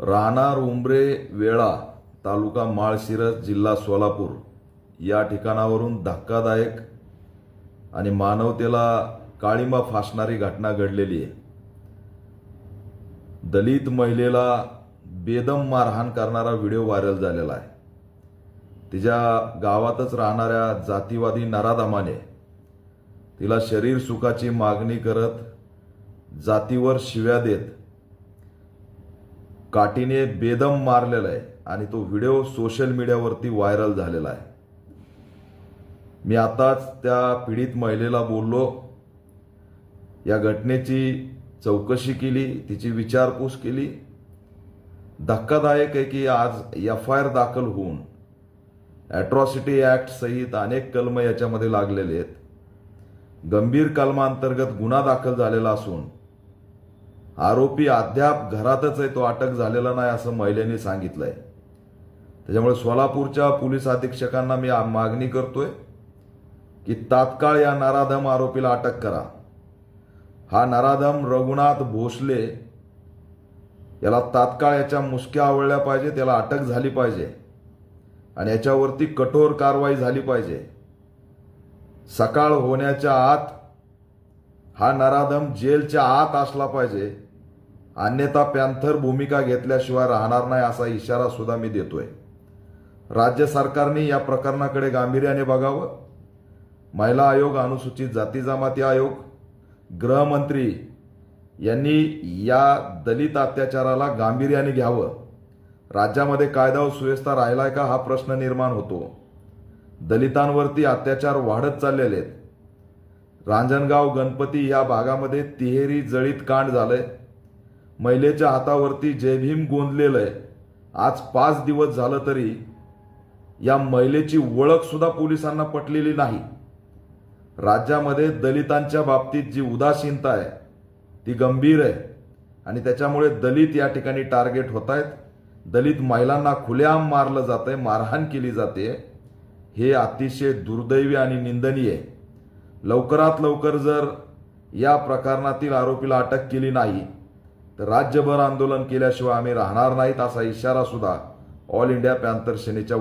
राहणार उंबरे वेळा तालुका माळशिरस जिल्हा सोलापूर. या ठिकाणावरून धक्कादायक आणि मानवतेला काळिमा फासणारी घटना घडलेली आहे. दलित महिलेला बेदम मारहाण करणारा व्हिडिओ व्हायरल झालेला आहे. तिच्या गावातच राहणाऱ्या जातीवादी नराधामाने तिला शरीर सुखाची मागणी करत जातीवर शिव्या देत काठीने बेदम मारलेला आहे आणि तो व्हिडिओ सोशल मीडियावरती व्हायरल झालेला आहे. मी आताच त्या पीडित महिलेला बोललो. या घटनेची चौकशी केली तिची विचारपूस केली. धक्कादायक आहे की आज एफ आय आर दाखल होऊन ॲट्रॉसिटी ॲक्ट सहित अनेक कलम याच्यामध्ये लागलेले आहेत. गंभीर कलमांतर्गत गुन्हा दाखल झालेला असून आरोपी अद्याप घरातच आहे तो अटक झालेला नाही असं महिलेने सांगितलंय. त्याच्यामुळे सोलापूरच्या पोलीस अधीक्षकांना मी मागणी करतोय की तात्काळ या नराधम आरोपीला अटक करा. हा नराधम रघुनाथ भोसले याला तात्काळ याच्या मुसक्या आवळल्या पाहिजे त्याला अटक झाली पाहिजे आणि याच्यावरती कठोर कारवाई झाली पाहिजे. सकाळ होण्याच्या आत हा नराधम जेलच्या आत असला पाहिजे. अन्यथा पॅन्थर भूमिका घेतल्याशिवाय राहणार नाही असा इशारा सुद्धा मी देतोय. राज्य सरकारने या प्रकरणाकडे गांभीर्याने बघावं. महिला आयोग अनुसूचित जाती जमाती आयोग गृहमंत्री यांनी या दलित अत्याचाराला गांभीर्याने घ्यावं. राज्यामध्ये कायदा व सुव्यवस्था राहिलाय का हा प्रश्न निर्माण होतो. दलितांवरती अत्याचार वाढत चाललेले आहेत. रांजणगाव गणपती या भागामध्ये तिहेरी जळीत कांड झालंय. महिलेच्या हातावरती जयभीम गोंदलेलं आहे आज पाच दिवस झालं तरी या महिलेची ओळखसुद्धा पोलिसांना पटलेली नाही. राज्यामध्ये दलितांच्या बाबतीत जी उदासीनता आहे ती गंभीर आहे आणि त्याच्यामुळे दलित या ठिकाणी टार्गेट होत आहेत दलित महिलांना खुलेआम मारलं जातं आहे मारहाण केली जाते हे अतिशय दुर्दैवी आणि निंदनीय आहे. लवकरात लवकर जर या प्रकरणातील आरोपीला अटक केली नाही तर राज्यभर आंदोलन केल्याशिवाय आम्ही राहणार नाहीत असा इशारा सुद्धा ऑल इंडिया पॅन्थर सेनेच्या